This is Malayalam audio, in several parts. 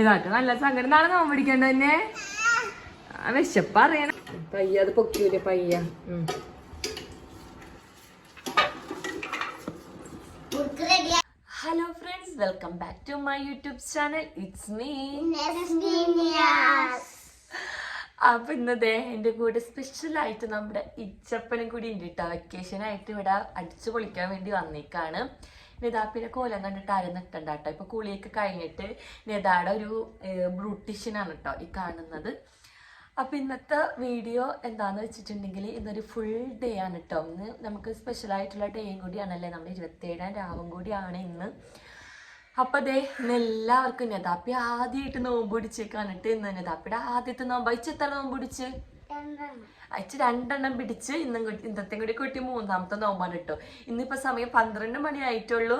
ഇതാക്ക് നല്ല സങ്കടം. നാളെ നോമ്പ് പിടിക്കണ്ട തന്നെ വിശപ്പറിയണം പയ്യ അത് പൊക്കൂലെ പയ്യ. Hello friends welcome back to my YouTube channel. It's me അപ്പൊ ഇന്നതേ എന്റെ കൂടെ സ്പെഷ്യൽ ആയിട്ട് നമ്മുടെ ഇച്ചപ്പനും കൂടി ഉണ്ട് കേട്ടോ വെക്കേഷൻ ആയിട്ട് ഇവിടെ അടിച്ചു പൊളിക്കാൻ വേണ്ടി വന്നേക്കാണ്. നിതാപ്പിന്റെ കോലം കണ്ടിട്ട് ആരും നിൽക്കണ്ട കേട്ടോ. ഇപ്പൊ കുളിയൊക്കെ കഴിഞ്ഞിട്ട് നേതാടെ ഒരു ബ്രൂട്ടീഷ്യനാണ് കേട്ടോ ഈ കാണുന്നത്. അപ്പൊ ഇന്നത്തെ വീഡിയോ എന്താന്ന് വെച്ചിട്ടുണ്ടെങ്കിൽ ഇന്നൊരു ഫുൾ ഡേ ആണ് കേട്ടോ. ഇന്ന് നമുക്ക് സ്പെഷ്യൽ ആയിട്ടുള്ള ഡേയും കൂടിയാണല്ലേ? നമ്മൾ ഇരുപത്തേഴാം രാവും കൂടിയാണ് ഇന്ന്. അപ്പൊ അതെ ഇന്ന് എല്ലാവർക്കും നെതാപ്പി ആദ്യമായിട്ട് നോമ്പ് പിടിച്ചേക്കാണ് കേട്ടോ ഇന്ന്. നെതാപ്പിയുടെ ആദ്യത്തെ നോമ്പ്. അയച്ച് നോമ്പ് പിടിച്ച്? അയച്ച് രണ്ടെണ്ണം പിടിച്ച് ഇന്നും ഇന്നത്തെ കൂടി കൂട്ടി മൂന്നാമത്തെ നോമ്പാണ് കേട്ടോ ഇന്നിപ്പോ സമയം പന്ത്രണ്ട് മണി ആയിട്ടുള്ളൂ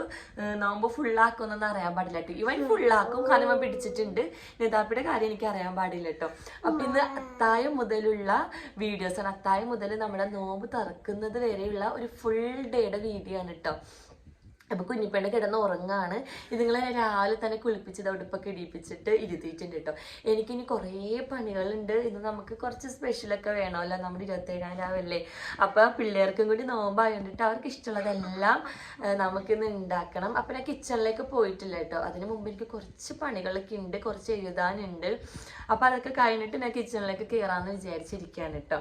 നോമ്പ് ഫുള്ളാക്കുമെന്നൊന്നും അറിയാൻ പാടില്ല കേട്ടോ. ഇവൻ ഫുള്ളാക്കും. കനമ പിടിച്ചിട്ടുണ്ട്. നിതാപ്പിയുടെ കാര്യം എനിക്ക് അറിയാൻ പാടില്ല കേട്ടോ. അപ്പൊ ഇന്ന് അത്തായം മുതലുള്ള വീഡിയോസ് ആണ് അത്തായം മുതൽ നമ്മുടെ നോമ്പ് തുറക്കുന്നത് വരെയുള്ള ഒരു ഫുൾ ഡേയുടെ വീഡിയോ ആണ് കേട്ടോ. അപ്പൊ കുഞ്ഞിപ്പെണ്ണ് കിടന്ന് ഉറങ്ങാണ് ഇതുങ്ങളെ രാവിലെ തന്നെ കുളിപ്പിച്ചത് ഉടുപ്പൊക്കെ ഇടിപ്പിച്ചിട്ട് ഇരുത്തിയിട്ടുണ്ട് കേട്ടോ. എനിക്കിനി കുറേ പണികളുണ്ട്. ഇന്ന് നമുക്ക് കുറച്ച് സ്പെഷ്യലൊക്കെ വേണമല്ലോ നമ്മുടെ ഇരുപത്തേഴാം രാവല്ലേ അപ്പൊ പിള്ളേർക്കും കൂടി നോമ്പായോണ്ടിട്ട് അവർക്ക് ഇഷ്ടമുള്ളതെല്ലാം നമുക്കിന്ന് ഉണ്ടാക്കണം അപ്പൊ ഞാൻ കിച്ചണിലേക്ക് പോയിട്ടില്ല കേട്ടോ. അതിന് മുമ്പ് എനിക്ക് കുറച്ച് പണികളൊക്കെ ഉണ്ട്. കുറച്ച് എഴുതാനുണ്ട്. അപ്പൊ അതൊക്കെ കഴിഞ്ഞിട്ട് ഞാൻ കിച്ചണിലേക്ക് കയറാന്ന് വിചാരിച്ചിരിക്കുകയാണ് കേട്ടോ.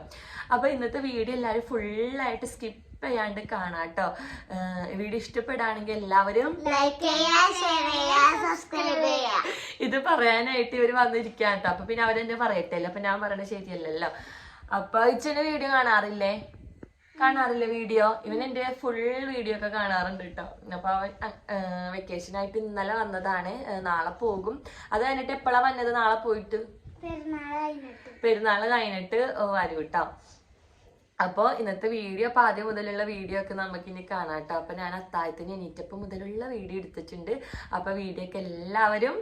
അപ്പൊ ഇന്നത്തെ വീഡിയോ എല്ലാവരും ഫുള്ളായിട്ട് സ്കിപ്പ് ചെയ്യാണ്ട് കാണാം കേട്ടോ. വീഡിയോ ഇഷ്ടപ്പെടുകയാണെങ്കിൽ എല്ലാവരും ഇത് പറയാനായിട്ട് ഇവർ വന്നിരിക്കാൻ കേട്ടോ. അപ്പൊ പിന്നെ അവരെന്നെ പറയട്ടെ അപ്പൊ ഞാൻ പറയണത് ശരിയല്ലല്ലോ. അപ്പൊ ഇച്ചന്റെ വീഡിയോ കാണാറില്ലേ? കാണാറില്ല വീഡിയോ? ഇവൻ എന്റെ ഫുൾ വീഡിയോ ഒക്കെ കാണാറുണ്ട് കേട്ടോ. അപ്പൊ അവൻ വെക്കേഷൻ ആയിട്ട് ഇന്നലെ വന്നതാണ്. നാളെ പോകും. അത് കഴിഞ്ഞിട്ട് എപ്പോഴാ വന്നത്? നാളെ പോയിട്ട്? പെരുന്നാൾ കഴിഞ്ഞിട്ട്. വരും കേട്ടോ. അപ്പോൾ ഇന്നത്തെ വീഡിയോ അപ്പോൾ ആദ്യം മുതലുള്ള വീഡിയോ ഒക്കെ നമുക്കിനി കാണാം കേട്ടോ അപ്പോൾ ഞാൻ അത്താഴത്തിന് എണീറ്റപ്പോൾ മുതലുള്ള വീഡിയോ എടുത്തിട്ടുണ്ട്. അപ്പോൾ വീഡിയോ ഒക്കെ എല്ലാവരും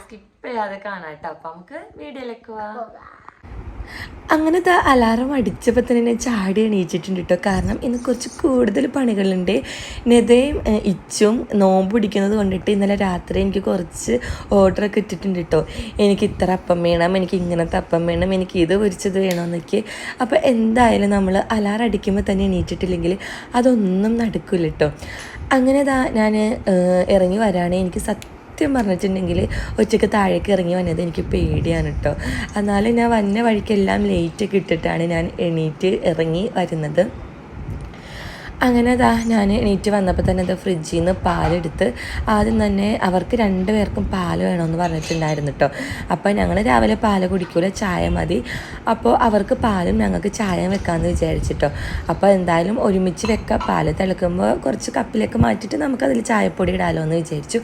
സ്കിപ്പ് ചെയ്യാതെ കാണാം കേട്ടോ നമുക്ക് വീഡിയോയിലേക്ക് പോവാം. അങ്ങനത്തെ അലാറം അടിച്ചപ്പോൾ തന്നെ ഞാൻ ചാടി എണീച്ചിട്ടുണ്ട് കേട്ടോ കാരണം ഇന്ന് കുറച്ച് കൂടുതൽ പണികളുണ്ട്. നെതയും ഇച്ചും നോമ്പ് പിടിക്കുന്നത് കൊണ്ടിട്ട് ഇന്നലെ രാത്രി എനിക്ക് കുറച്ച് ഓർഡറൊക്കെ ഇട്ടിട്ടുണ്ട് കേട്ടോ എനിക്ക് ഇത്ര അപ്പം വേണം എനിക്ക് ഇങ്ങനത്തെ അപ്പം വേണം എനിക്ക് ഇത് പൊരിച്ചത് വേണമെന്നൊക്കെ അപ്പോൾ എന്തായാലും നമ്മൾ അലാറം അടിക്കുമ്പോൾ തന്നെ എണീറ്റിട്ടില്ലെങ്കിൽ അതൊന്നും നടക്കില്ല കേട്ടോ അങ്ങനെ ദാ ഞാൻ ഇറങ്ങി വരാണ്. എനിക്ക് സത്യം സത്യം പറഞ്ഞിട്ടുണ്ടെങ്കിൽ ഒറ്റയ്ക്ക് താഴേക്ക് ഇറങ്ങി വന്നത് എനിക്ക് പേടിയാണ് കേട്ടോ. എന്നാലും ഞാൻ വന്ന വഴിക്കെല്ലാം ലേറ്റ് ഇട്ടിട്ടാണ് ഞാൻ എണീറ്റ് ഇറങ്ങി വരുന്നത്. അങ്ങനെ അതാ ഞാൻ എണീറ്റ് വന്നപ്പോൾ തന്നെ അത് ഫ്രിഡ്ജിൽ നിന്ന് പാലെടുത്ത് ആദ്യം തന്നെ അവർക്ക് രണ്ടുപേർക്കും പാൽ വേണമെന്ന് പറഞ്ഞിട്ടുണ്ടായിരുന്നു കേട്ടോ അപ്പോൾ ഞങ്ങൾ രാവിലെ പാൽ കുടിക്കൂല ചായ മതി. അപ്പോൾ അവർക്ക് പാലും ഞങ്ങൾക്ക് ചായ വെക്കാമെന്ന് വിചാരിച്ചിട്ടോ അപ്പോൾ എന്തായാലും ഒരുമിച്ച് വെക്കാം പാൽ തിളക്കുമ്പോൾ കുറച്ച് കപ്പിലേക്ക് മാറ്റിയിട്ട് നമുക്കതിൽ ചായപ്പൊടി ഇടാമല്ലോ എന്ന് വിചാരിച്ചു.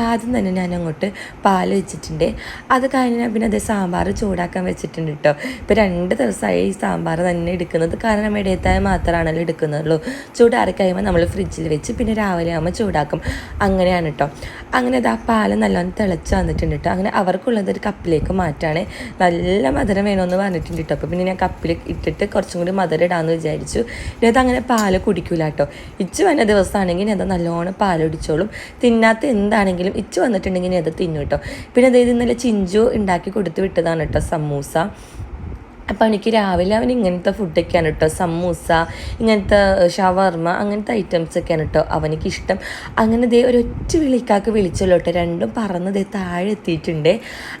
ആദ്യം തന്നെ ഞാൻ അങ്ങോട്ട് പാൽ വെച്ചിട്ടുണ്ട്. അത് കഴിഞ്ഞ് ഞാൻ പിന്നെ അത് സാമ്പാർ ചൂടാക്കാൻ വെച്ചിട്ടുണ്ട് കേട്ടോ ഇപ്പോൾ രണ്ട് ദിവസമായി ഈ സാമ്പാർ തന്നെ എടുക്കുന്നത്. കാരണം ഇടയത്തായ മാത്രമാണല്ലോ എടുക്കുന്നുള്ളൂ. ചൂടാറി കഴിയുമ്പോൾ നമ്മൾ ഫ്രിഡ്ജിൽ വെച്ച് പിന്നെ രാവിലെ ആകുമ്പോൾ ചൂടാക്കും. അങ്ങനെയാണ് കേട്ടോ അങ്ങനെ അത് ആ പാൽ നല്ലോണം തിളച്ച് വന്നിട്ടുണ്ട് കേട്ടോ അങ്ങനെ അവർക്കുള്ളത് ഒരു കപ്പിലേക്ക് മാറ്റാണ്. നല്ല മധുരം വേണമെന്ന് പറഞ്ഞിട്ടുണ്ട് കേട്ടോ അപ്പോൾ പിന്നെ ഞാൻ കപ്പിൽ ഇട്ടിട്ട് കുറച്ചും കൂടി മധുരം ഇടാമെന്ന് വിചാരിച്ചു. അത് അങ്ങനെ പാൽ കുടിക്കൂല കേട്ടോ ഇച്ച് വന്ന ദിവസമാണെങ്കിൽ അത് നല്ലോണം പാൽ കുടിച്ചോളും. തിന്നാത്ത എന്താണെങ്കിലും ഇച്ച് വന്നിട്ടുണ്ടെങ്കിൽ അത് തിന്നു കേട്ടോ പിന്നെ അതായത് ഇന്നലെ ചിഞ്ചു ഉണ്ടാക്കി കൊടുത്ത് വിട്ടതാണ് കേട്ടോ സമൂസ. അപ്പോൾ എനിക്ക് രാവിലെ അവൻ ഇങ്ങനത്തെ ഫുഡൊക്കെയാണ് കേട്ടോ സമൂസ ഇങ്ങനത്തെ ഷവർമ അങ്ങനത്തെ ഐറ്റംസ് ഒക്കെയാണ് കേട്ടോ അവനിക്ക് ഇഷ്ടം. അങ്ങനെ ദേ ഒരു ഒറ്റ വിളിക്കാക്ക് വിളിച്ചല്ലോ കേട്ടോ രണ്ടും പറന്ന് ദേ താഴെ എത്തിയിട്ടുണ്ട്.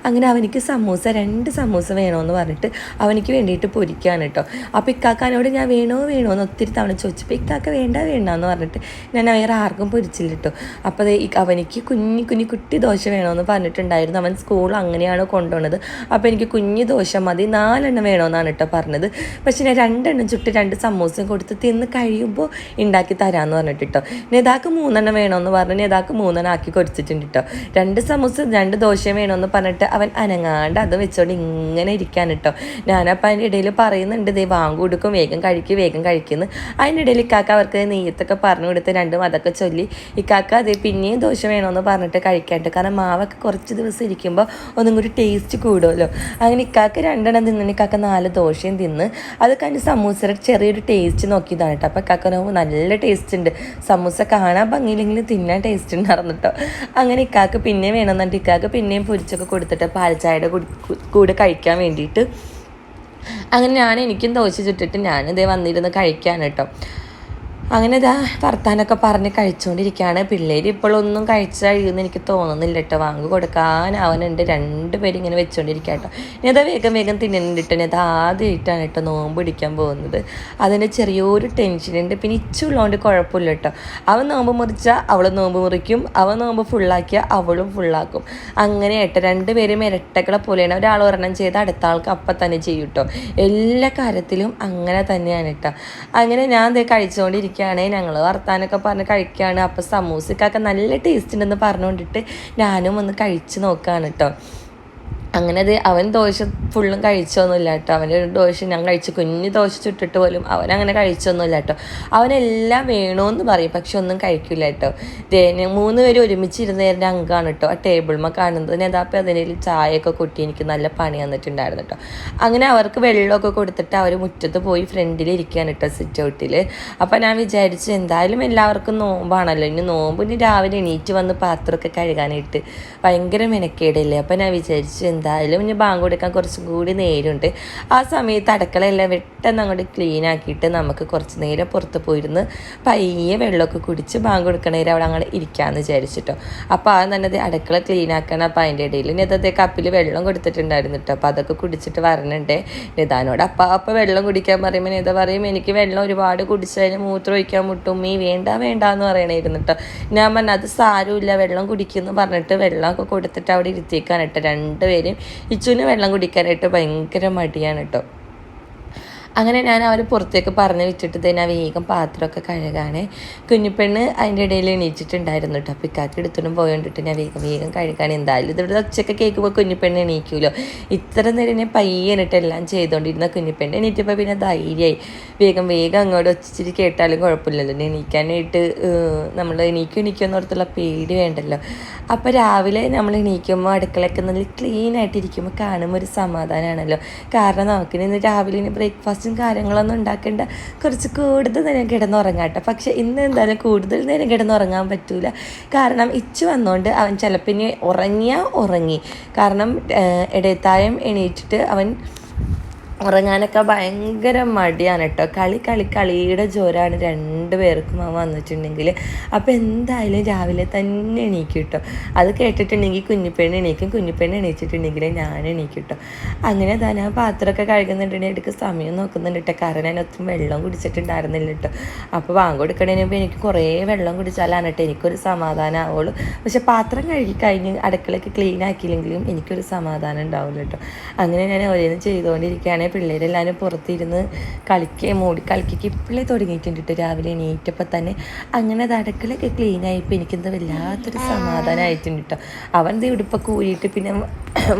അങ്ങനെ അവനിക്ക് സമൂസ രണ്ട് സമൂസ വേണമെന്ന് പറഞ്ഞിട്ട് അവനിക്ക് വേണ്ടിയിട്ട് പൊരിക്കുകയാണ് കേട്ടോ അപ്പോൾ ഇക്കാക്കാനോട് ഞാൻ വേണോ വേണോ എന്ന് ഒത്തിരി തവണ ചോദിച്ചപ്പോൾ ഇക്കാക്ക വേണ്ട വേണ്ട എന്ന് പറഞ്ഞിട്ട് ഞാൻ വേറെ ആർക്കും പൊരിച്ചില്ല കേട്ടോ അപ്പോൾ ദേ അവനിക്ക് കുഞ്ഞി കുഞ്ഞി കുട്ടി ദോശ വേണമെന്ന് പറഞ്ഞിട്ടുണ്ടായിരുന്നു. അവൻ സ്കൂൾ അങ്ങനെയാണ് കൊണ്ടുപോകുന്നത് അപ്പോൾ എനിക്ക് കുഞ്ഞു ദോശ മതി. നാലെണ്ണം വേണമെന്നാണ് കേട്ടോ പറഞ്ഞത്. പക്ഷേ ഞാൻ രണ്ടെണ്ണം ചുട്ട് രണ്ട് സമൂസയും കൊടുത്ത് തിന്ന് കഴിയുമ്പോൾ ഉണ്ടാക്കി തരാമെന്ന് പറഞ്ഞിട്ട് കേട്ടോ നേതാക്ക് മൂന്നെണ്ണം വേണമെന്ന് പറഞ്ഞ് നേതാക്ക് മൂന്നെണ്ണം ആക്കി കൊടുത്തിട്ടുണ്ട് കേട്ടോ രണ്ട് സമോസ രണ്ട് ദോശയും വേണമെന്ന് പറഞ്ഞിട്ട് അവൻ അനങ്ങാണ്ട് അത് വെച്ചോണ്ട് ഇങ്ങനെ ഇരിക്കാൻ കേട്ടോ ഞാനപ്പോൾ അതിന്റെ ഇടയിൽ പറയുന്നുണ്ട് ദേ വാങ്ങു കൊടുക്കും വേഗം കഴിക്കും വേഗം കഴിക്കുന്നു. അതിന്റെ ഇടയിൽ ഇക്കാക്ക അവർക്ക് നെയ്യത്തൊക്കെ പറഞ്ഞു കൊടുത്ത് രണ്ടും അതൊക്കെ ചൊല്ലി. ഇക്കാക്ക അതേ പിന്നെയും ദോശ വേണമെന്ന് പറഞ്ഞിട്ട് കഴിക്കാണ്ട്. കാരണം മാവൊക്കെ കുറച്ച് ദിവസം ഇരിക്കുമ്പോൾ ഒന്നും കൂടി ടേസ്റ്റ് കൂടുമല്ലോ അങ്ങനെ ഇക്കാക്ക് രണ്ടെണ്ണം തിന്നിന് ഇക്കാക്ക നാല് ദോശയും തിന്ന് അത് കഴിഞ്ഞ് സമൂസയുടെ ചെറിയൊരു ടേസ്റ്റ് നോക്കിയതാണ് കേട്ടോ. അപ്പോൾ കാക്ക നോക്കുമ്പോൾ നല്ല ടേസ്റ്റ് ഉണ്ട്. സമൂസ കാണാൻ ഭംഗിയില്ലെങ്കിലും തിന്നാൻ ടേസ്റ്റ് ഉണ്ടായിരുന്നു കേട്ടോ. അങ്ങനെ ഇക്കാക്ക് പിന്നെ വേണമെന്നുണ്ട് ഇക്കാക്ക് പിന്നെയും പൊരിച്ചൊക്കെ കൊടുത്തിട്ട് പാൽച്ചായയുടെ കൂടി- കഴിക്കാൻ വേണ്ടിയിട്ട്. അങ്ങനെ ഞാൻ എനിക്കും ദോശ ചുട്ടിട്ട് ഞാനിതേ വന്നിരുന്ന് കഴിക്കാൻ കേട്ടോ. അങ്ങനെ ഇതാ വർത്താനൊക്കെ പറഞ്ഞ് കഴിച്ചുകൊണ്ടിരിക്കുകയാണ് പിള്ളേർ ഇപ്പോഴൊന്നും കഴിച്ചു കഴിയുമെന്ന് എനിക്ക് തോന്നുന്നില്ല കേട്ടോ വാങ്ങി കൊടുക്കാൻ അവനുണ്ട്. രണ്ടുപേരും ഇങ്ങനെ വെച്ചുകൊണ്ടിരിക്കുക കേട്ടോ ഇനി അതാ വേഗം വേഗം തിന്നുന്നുണ്ട് ഞാൻ ആദ്യമായിട്ടാണ് കേട്ടോ നോമ്പ് പിടിക്കാൻ പോകുന്നത്. അതിന്റെ ചെറിയൊരു ടെൻഷനുണ്ട് പിന്നെ ഇച്ചുള്ളതുകൊണ്ട് കുഴപ്പമില്ല കേട്ടോ അവൻ നോമ്പ് മുറിച്ചാൽ അവൾ നോമ്പ് മുറിക്കും. അവൻ നോമ്പ് ഫുള്ളാക്കിയാൽ അവളും ഫുള്ളാക്കും. അങ്ങനെ കേട്ടോ രണ്ടുപേരും ഇരട്ടകളെ പോലെയാണ്. ഒരാൾ ഒരെണ്ണം ചെയ്ത് അടുത്ത ആൾക്ക് അപ്പം തന്നെ ചെയ്യും കേട്ടോ എല്ലാ കാര്യത്തിലും അങ്ങനെ തന്നെയാണ് കേട്ടോ അങ്ങനെ ഞാൻ ദേ കഴിച്ചുകൊണ്ടിരിക്കുകയാണ് ഞങ്ങൾ വർത്താനൊക്കെ പറഞ്ഞ് കഴിക്കുകയാണ്. അപ്പോൾ സമൂസക്കൊക്കെ നല്ല ടേസ്റ്റ് ഉണ്ടെന്ന് പറഞ്ഞുകൊണ്ടിട്ട് ഞാനും ഒന്ന് കഴിച്ച് നോക്കുകയാണ് കേട്ടോ അങ്ങനെ അത് അവൻ ദോശ ഫുള്ളും കഴിച്ചൊന്നുമില്ല കേട്ടോ. അവന്റെ ഒരു ദോശ ഞാൻ കഴിച്ചു കുഞ്ഞു ദോശ ചുട്ടിട്ട് പോലും അവൻ അങ്ങനെ കഴിച്ചൊന്നുമില്ല കേട്ടോ. അവനെല്ലാം വേണമെന്ന് പറയും പക്ഷെ ഒന്നും കഴിക്കില്ല കേട്ടോ. മൂന്ന് പേര് ഒരുമിച്ച് ഇരുന്നേരുടെ അംഗമാണ് കേട്ടോ. ആ ടേബിൾമ കാണുന്നത്. ഞാൻ അതിന്റെ ചായയൊക്കെ കൊട്ടി എനിക്ക് നല്ല പണി തന്നിട്ടുണ്ടായിരുന്നു കേട്ടോ. അങ്ങനെ അവർക്ക് വെള്ളമൊക്കെ കൊടുത്തിട്ട് അവർ മുറ്റത്ത് പോയി ഫ്രണ്ടിൽ ഇരിക്കുകയാണ് കേട്ടോ സിറ്റ് ഔട്ടിൽ അപ്പം ഞാൻ വിചാരിച്ചു എന്തായാലും എല്ലാവർക്കും നോമ്പാണല്ലോ. ഇനി നോമ്പിന് രാവിലെ എണീറ്റ് വന്ന് പാത്രമൊക്കെ കഴുകാനായിട്ട് ഭയങ്കര മെനക്കേടല്ലേ? അപ്പം ഞാൻ വിചാരിച്ചു എന്തായാലും ഇനി ബാങ്ക് കൊടുക്കാൻ കുറച്ചും കൂടി നേരമുണ്ട് ആ സമയത്ത് അടുക്കളയെല്ലാം പെട്ടെന്ന് അങ്ങോട്ട് ക്ലീൻ ആക്കിയിട്ട് നമുക്ക് കുറച്ച് നേരം പുറത്ത് പോയിരുന്ന് പയ്യെ വെള്ളമൊക്കെ കുടിച്ച് ബാങ്ക് കൊടുക്കണ നേരം അവിടെ അങ്ങനെ ഇരിക്കാമെന്ന് വിചാരിച്ചിട്ടോ. അപ്പോൾ ആ തന്നെ അടുക്കള ക്ലീൻ ആക്കണം. അപ്പോൾ അതിന്റെ ഇടയിൽ നിതത്തെ കപ്പിൽ വെള്ളം കൊടുത്തിട്ടുണ്ടായിരുന്നു കേട്ടോ അപ്പോൾ അതൊക്കെ കുടിച്ചിട്ട് വരണുണ്ട്. നിതാനോട് അപ്പം അപ്പോൾ വെള്ളം കുടിക്കാൻ പറയുമ്പോൾ നിത പറയും? എനിക്ക് വെള്ളം ഒരുപാട് കുടിച്ചതിന് മൂത്രം ഒഴിക്കാൻ മുട്ടും. മീ വേണ്ട വേണ്ട എന്ന് പറയണായിരുന്നു കേട്ടോ ഞാൻ പറഞ്ഞു അത് സാരമില്ല വെള്ളം കുടിക്കുമെന്ന് പറഞ്ഞിട്ട് വെള്ളമൊക്കെ കൊടുത്തിട്ട് അവിടെ ഇരുത്തിയേക്കാണ് കേട്ടോ രണ്ടുപേരും ഇച്ചുവിന് വെള്ളം കുടിക്കാനായിട്ട് ഭയങ്കര മടിയാണ് കേട്ടോ. അങ്ങനെ ഞാൻ അവർ പുറത്തേക്ക് പറഞ്ഞു വിട്ടിട്ട് തന്നെ വേഗം പാത്രമൊക്കെ കഴുകാണ്. കുഞ്ഞിപ്പെണ്ണ് അതിന്റെ ഇടയിൽ എണീച്ചിട്ടുണ്ടായിരുന്നു കേട്ടോ അപ്പോൾ ഇക്കാക്ക് എടുത്തോണ്ടും പോയോണ്ടിട്ട് ഞാൻ വേഗം വേഗം കഴുകാണ്. എന്തായാലും ഇതിവിടെ ഉച്ചയ്ക്ക് കേൾക്കുമ്പോൾ കുഞ്ഞിപ്പെണ്ണ് എണീക്കുമല്ലോ ഇത്ര നേരം ഞാൻ പയ്യനിട്ട് എല്ലാം ചെയ്തുകൊണ്ടിരുന്ന കുഞ്ഞിപ്പെണ്ണ് എണീറ്റപ്പോൾ പിന്നെ ധൈര്യമായി. വേഗം വേഗം അങ്ങോട്ട് ഒച്ചിരി കേട്ടാലും കുഴപ്പമില്ലല്ലോ. എണീക്കാനായിട്ട് നമ്മൾ എണീക്കും എണീക്കുമെന്ന് ഓർത്തുള്ള പേടി വേണ്ടല്ലോ. അപ്പോൾ രാവിലെ നമ്മൾ എണീക്കുമ്പോൾ അടുക്കളയൊക്കെ നല്ല ക്ലീൻ ആയിട്ടിരിക്കുമ്പോൾ കാണുമ്പോൾ ഒരു സമാധാനമാണല്ലോ കാരണം നമുക്കിനി രാവിലെ ഇനി ബ്രേക്ക്ഫാസ്റ്റും കാര്യങ്ങളൊന്നും ഉണ്ടാക്കേണ്ട കുറച്ച് കൂടുതൽ നേരം കിടന്നുറങ്ങാം കേട്ടോ. പക്ഷേ ഇന്ന് എന്തായാലും കൂടുതൽ നേരം കിടന്നുറങ്ങാൻ പറ്റൂല. കാരണം ഇച്ച് വന്നുകൊണ്ട് അവൻ ചിലപ്പോൾ ഇനി ഉറങ്ങിയാൽ ഉറങ്ങി. കാരണം ഇടയത്തായം എണീറ്റിട്ട് അവൻ ഉറങ്ങാനൊക്കെ ഭയങ്കര മടിയാണ് കേട്ടോ കളി കളി കളിയുടെ ജോരാണ് രണ്ട് പേർക്കും അവൻ വന്നിട്ടുണ്ടെങ്കിൽ. അപ്പോൾ എന്തായാലും രാവിലെ തന്നെ എണീക്കും കേട്ടോ അത് കേട്ടിട്ടുണ്ടെങ്കിൽ കുഞ്ഞിപ്പെണ്ണ് എണീക്കും കുഞ്ഞിപ്പെണ്ണ് എണീച്ചിട്ടുണ്ടെങ്കിൽ ഞാൻ എണീക്കും കേട്ടോ അങ്ങനെ തന്നെ ആ പാത്രമൊക്കെ കഴുകുന്നുണ്ടെങ്കിൽ എടുക്ക് സമയം നോക്കുന്നുണ്ട് കേട്ടോ കാരണം ഞാൻ ഒത്തിരി വെള്ളം കുടിച്ചിട്ടുണ്ടായിരുന്നില്ല കേട്ടോ അപ്പോൾ വാങ്ങ മുമ്പ് എനിക്ക് കുറേ വെള്ളം കുടിച്ചാലാണ് കേട്ടോ എനിക്കൊരു സമാധാനം ആവുള്ളൂ പക്ഷെ പാത്രം കഴുകി കഴിഞ്ഞ് അടുക്കളയൊക്കെ ക്ലീൻ ആക്കിയില്ലെങ്കിലും എനിക്കൊരു സമാധാനം ഉണ്ടാവില്ല കേട്ടോ അങ്ങനെ ഞാൻ ഓരോന്ന് ചെയ്തുകൊണ്ടിരിക്കുകയാണെങ്കിൽ പിള്ളേരെല്ലാവരും പുറത്തിരുന്ന് കളിക്കുകയും മൂടി കളിക്കൊക്കെ ഇപ്പോഴേ തുടങ്ങിയിട്ടുണ്ട് രാവിലെ എണീറ്റപ്പോൾ തന്നെ. അങ്ങനെ ക്ലീൻ ആയപ്പോൾ എനിക്കെന്താ വല്ലാത്തൊരു സമാധാനമായിട്ടുണ്ട് കേട്ടോ അവൻ ദേ ഉടുപ്പൊക്കെ ഊരിയിട്ട് പിന്നെ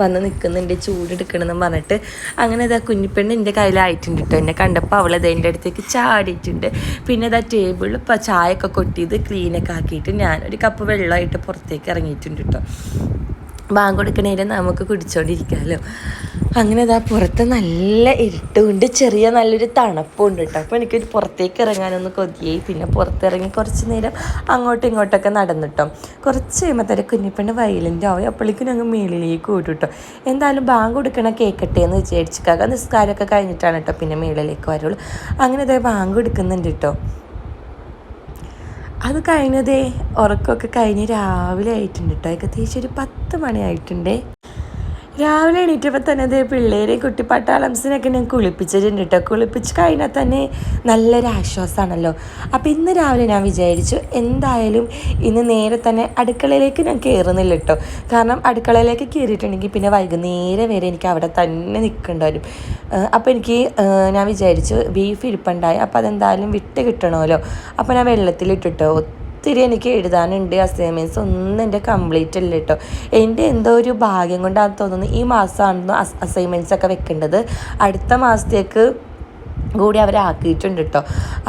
വന്ന് നിൽക്കുന്നുണ്ട് ചൂടെടുക്കണമെന്ന് പറഞ്ഞിട്ട്. അങ്ങനെ ഇതാ കുഞ്ഞിപ്പെണ്ണ് എന്റെ കയ്യിലായിട്ടുണ്ട് കേട്ടോ എന്നെ കണ്ടപ്പോൾ അവൾ അത് എന്റെ അടുത്തേക്ക് ചാടിയിട്ടുണ്ട്. പിന്നെ ഇതാ ടേബിളിൽ ഇപ്പോൾ ചായയൊക്കെ കൊട്ടിയത് ക്ലീനൊക്കെ ആക്കിയിട്ട് ഞാനൊരു കപ്പ് വെള്ളമായിട്ട് പുറത്തേക്ക് ഇറങ്ങിയിട്ടുണ്ട് കേട്ടോ ബാങ്ക് കൊടുക്കണേലും നമുക്ക് കുടിച്ചോണ്ടിരിക്കാമല്ലോ അങ്ങനെ ഇതാ പുറത്ത് നല്ല ഇരുട്ടുമുണ്ട് ചെറിയ നല്ലൊരു തണുപ്പുണ്ട് കേട്ടോ. അപ്പോൾ എനിക്കൊരു പുറത്തേക്ക് ഇറങ്ങാനൊന്ന് കൊതിയായി. പിന്നെ പുറത്തിറങ്ങി കുറച്ച് നേരം അങ്ങോട്ടും ഇങ്ങോട്ടൊക്കെ നടന്നിട്ടോ കുറച്ച് കഴിയുമ്പോൾ തന്നെ കുഞ്ഞിപ്പെണ്ണ് വയലിന്റെ ആവും. അപ്പോഴേക്കും ഞങ്ങൾ മേളിലേക്ക് ഓടും എന്തായാലും ബാങ്ക് കൊടുക്കണ കേൾക്കട്ടെ എന്ന് വിചാരിച്ചിക്കാക നിസ്കാരമൊക്കെ കഴിഞ്ഞിട്ടാണ് കേട്ടോ പിന്നെ മേളിലേക്ക് വരുള്ളൂ അങ്ങനെ ഇതേ ബാങ്ക് കൊടുക്കുന്നുണ്ട് കേട്ടോ അത് കഴിഞ്ഞതേ ഉറക്കമൊക്കെ കഴിഞ്ഞ് രാവിലെ ആയിട്ടുണ്ട് കേട്ടോ ഏകദേശം ഒരു പത്ത് മണിയായിട്ടുണ്ടേ. രാവിലെ എണീറ്റപ്പോൾ തന്നെ അതേ പിള്ളേരെ കുട്ടി പട്ടാളംസിനൊക്കെ ഞാൻ കുളിപ്പിച്ചിട്ടുണ്ട് കേട്ടോ കുളിപ്പിച്ച് കഴിഞ്ഞാൽ തന്നെ നല്ലൊരു ആശ്വാസമാണല്ലോ അപ്പോൾ ഇന്ന് രാവിലെ ഞാൻ വിചാരിച്ചു എന്തായാലും ഇന്ന് നേരെ തന്നെ അടുക്കളയിലേക്ക് ഞാൻ കയറുന്നില്ല കേട്ടോ കാരണം അടുക്കളയിലേക്ക് കയറിയിട്ടുണ്ടെങ്കിൽ പിന്നെ വൈകുന്നേരം വരെ എനിക്ക് അവിടെ തന്നെ നിൽക്കേണ്ടി വരും അപ്പോൾ എനിക്ക് ഞാൻ വിചാരിച്ചു ബീഫ് ഇരിപ്പുണ്ടായി. അപ്പോൾ അതെന്തായാലും വിട്ട് കിട്ടണമല്ലോ. അപ്പോൾ ഞാൻ വെള്ളത്തിലിട്ടിട്ടോ. ഒത്തിരി എനിക്ക് എഴുതാനുണ്ട് അസൈൻമെന്റ്സ് ഒന്നും എന്റെ കംപ്ലീറ്റ് അല്ല കേട്ടോ. എന്റെ എന്തോ ഒരു ഭാഗ്യം കൊണ്ടാണ് തോന്നുന്നത് ഈ മാസമാണെന്ന് അസൈൻമെന്റ്സ് ഒക്കെ വെക്കേണ്ടത്. അടുത്ത മാസത്തേക്ക് കൂടി അവരാക്കിയിട്ടുണ്ട് കേട്ടോ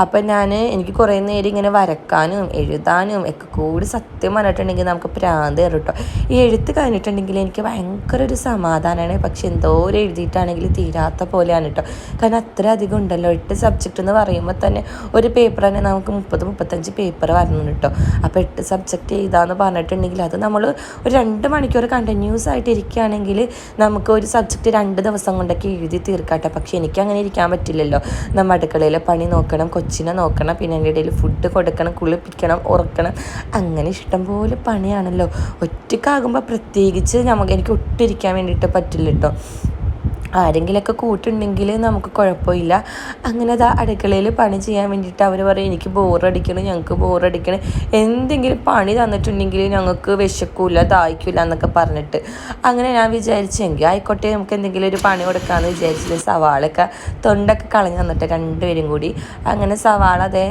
അപ്പം ഞാൻ എനിക്ക് കുറേ നേരം ഇങ്ങനെ വരക്കാനും എഴുതാനും ഒക്കെ കൂടി സത്യം പറഞ്ഞിട്ടുണ്ടെങ്കിൽ നമുക്ക് പ്രാന്ത് കയറും കേട്ടോ ഈ എഴുത്ത് കഴിഞ്ഞിട്ടുണ്ടെങ്കിൽ എനിക്ക് ഭയങ്കര ഒരു സമാധാനമാണ് പക്ഷെ എന്തോരം എഴുതിയിട്ടാണെങ്കിൽ തീരാത്ത പോലെയാണ് കേട്ടോ കാരണം അത്ര അധികം ഉണ്ടല്ലോ. എട്ട് സബ്ജക്റ്റ് എന്ന് പറയുമ്പോൾ തന്നെ ഒരു പേപ്പർ തന്നെ നമുക്ക് മുപ്പത് മുപ്പത്തഞ്ച് പേപ്പർ വരണം കേട്ടോ അപ്പോൾ എട്ട് സബ്ജക്റ്റ് എഴുതാന്ന് പറഞ്ഞിട്ടുണ്ടെങ്കിൽ അത് നമ്മൾ ഒരു രണ്ട് മണിക്കൂർ കണ്ടിന്യൂസ് ആയിട്ട് ഇരിക്കുകയാണെങ്കിൽ നമുക്ക് ഒരു സബ്ജക്റ്റ് രണ്ട് ദിവസം കൊണ്ടൊക്കെ എഴുതി തീർക്കാട്ടെ പക്ഷെ എനിക്ക് അങ്ങനെ ഇരിക്കാൻ പറ്റില്ലല്ലോ. നമ്മൾ അടുക്കളയിലെ പണി നോക്കണം കൊച്ചിനെ നോക്കണം പിന്നെ അതിന്റെ ഇടയിൽ ഫുഡ് കൊടുക്കണം കുളിപ്പിക്കണം ഉറക്കണം. അങ്ങനെ ഇഷ്ടം പോലെ പണിയാണല്ലോ. ഒറ്റക്കാകുമ്പോൾ പ്രത്യേകിച്ച് നമുക്ക് എനിക്ക് ഒട്ടിരിക്കാൻ വേണ്ടിയിട്ട് പറ്റില്ല കേട്ടോ ആരെങ്കിലുമൊക്കെ കൂട്ടുണ്ടെങ്കിൽ നമുക്ക് കുഴപ്പമില്ല. അങ്ങനെ അത് അടുക്കളയിൽ പണി ചെയ്യാൻ വേണ്ടിയിട്ട് അവർ പറയും എനിക്ക് ബോറടിക്കണം ഞങ്ങൾക്ക് ബോറടിക്കണം. എന്തെങ്കിലും പണി തന്നിട്ടുണ്ടെങ്കിൽ ഞങ്ങൾക്ക് വിശക്കൂല ദാഹിക്കില്ല എന്നൊക്കെ പറഞ്ഞിട്ട്. അങ്ങനെ ഞാൻ വിചാരിച്ചെങ്കിൽ ആയിക്കോട്ടെ നമുക്ക് എന്തെങ്കിലും ഒരു പണി കൊടുക്കാമെന്ന് വിചാരിച്ചിട്ട് സവാളൊക്കെ തൊണ്ടൊക്കെ കളഞ്ഞ് തന്നിട്ട് രണ്ടുപേരും കൂടി. അങ്ങനെ സവാള അതേ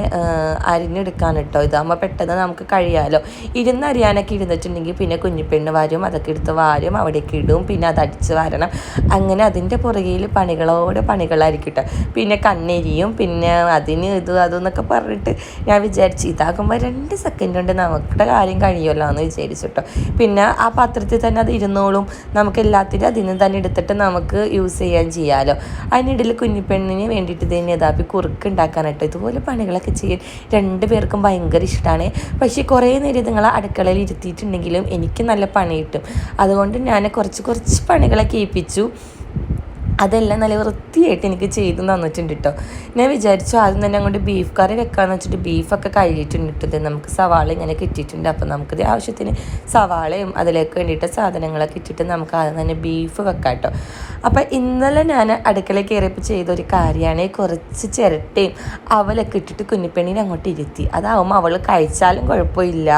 അരിഞ്ഞെടുക്കാൻ കേട്ടോ ഇതാകുമ്പോൾ പെട്ടെന്ന് നമുക്ക് കഴിയാമല്ലോ ഇരുന്ന് അരിയാനൊക്കെ ഇരുന്നിട്ടുണ്ടെങ്കിൽ പിന്നെ കുഞ്ഞിപ്പെണ്ണ് വാരും അതൊക്കെ എടുത്ത് വാരും അവിടേക്ക് ഇടും പിന്നെ അത് അടിച്ച് വരണം. അങ്ങനെ അതിന്റെ പുറകിൽ പണികളോട് പണികളായിരിക്കും കേട്ടോ പിന്നെ കണ്ണെരിയും പിന്നെ അതിന് ഇത് അതെന്നൊക്കെ പറഞ്ഞിട്ട് ഞാൻ വിചാരിച്ചു ഇതാകുമ്പോൾ രണ്ട് സെക്കൻഡ് കൊണ്ട് നമുക്കുടെ കാര്യം കഴിയുമല്ലോ എന്ന് വിചാരിച്ചു കേട്ടോ പിന്നെ ആ പാത്രത്തിൽ തന്നെ അത് ഇരുന്നോളും. നമുക്ക് എല്ലാത്തിനും അതിന് തന്നെ എടുത്തിട്ട് നമുക്ക് യൂസ് ചെയ്യാൻ ചെയ്യാമല്ലോ അതിനിടയിൽ കുഞ്ഞിപ്പെണ്ണിന് വേണ്ടിയിട്ട് തന്നെ യഥാപി കുറുക്ക് ഉണ്ടാക്കാനായിട്ട് ഇതുപോലെ പണികളൊക്കെ ചെയ്യാൻ രണ്ട് പേർക്കും ഭയങ്കര ഇഷ്ടമാണ് പക്ഷേ കുറേ നേരം നിങ്ങൾ അടുക്കളയിൽ ഇരുത്തിയിട്ടുണ്ടെങ്കിലും എനിക്ക് നല്ല പണി കിട്ടും. അതുകൊണ്ട് ഞാൻ കുറച്ച് കുറച്ച് പണികളെ ഏൽപ്പിച്ചു അതെല്ലാം നല്ല വൃത്തിയായിട്ട് എനിക്ക് ചെയ്ത് തന്നിട്ടുണ്ട് കേട്ടോ ഞാൻ വിചാരിച്ചു ആദ്യം തന്നെ അങ്ങോട്ട് ബീഫ് കറി വെക്കാന്ന് വെച്ചിട്ട് ബീഫൊക്കെ കഴുകിയിട്ടുണ്ട് കേട്ടത് നമുക്ക് സവാള ഇങ്ങനെ കിട്ടിയിട്ടുണ്ട്. അപ്പം നമുക്കിത് ആവശ്യത്തിന് സവാളയും അതിലേക്ക് വേണ്ടിയിട്ട് സാധനങ്ങളൊക്കെ ഇട്ടിട്ട് നമുക്ക് ആദ്യം തന്നെ ബീഫ് വെക്കാം കേട്ടോ അപ്പം ഇന്നലെ ഞാൻ അടുക്കളയിൽ കയറിയപ്പോൾ ചെയ്തൊരു കാര്യമാണ് കുറച്ച് ചിരട്ടയും അവലൊക്കെ ഇട്ടിട്ട് കുഞ്ഞിപ്പെണ്ണീനെ അങ്ങോട്ട് ഇരുത്തി. അതാവുമ്പോൾ അവൾ കഴിച്ചാലും കുഴപ്പമില്ല.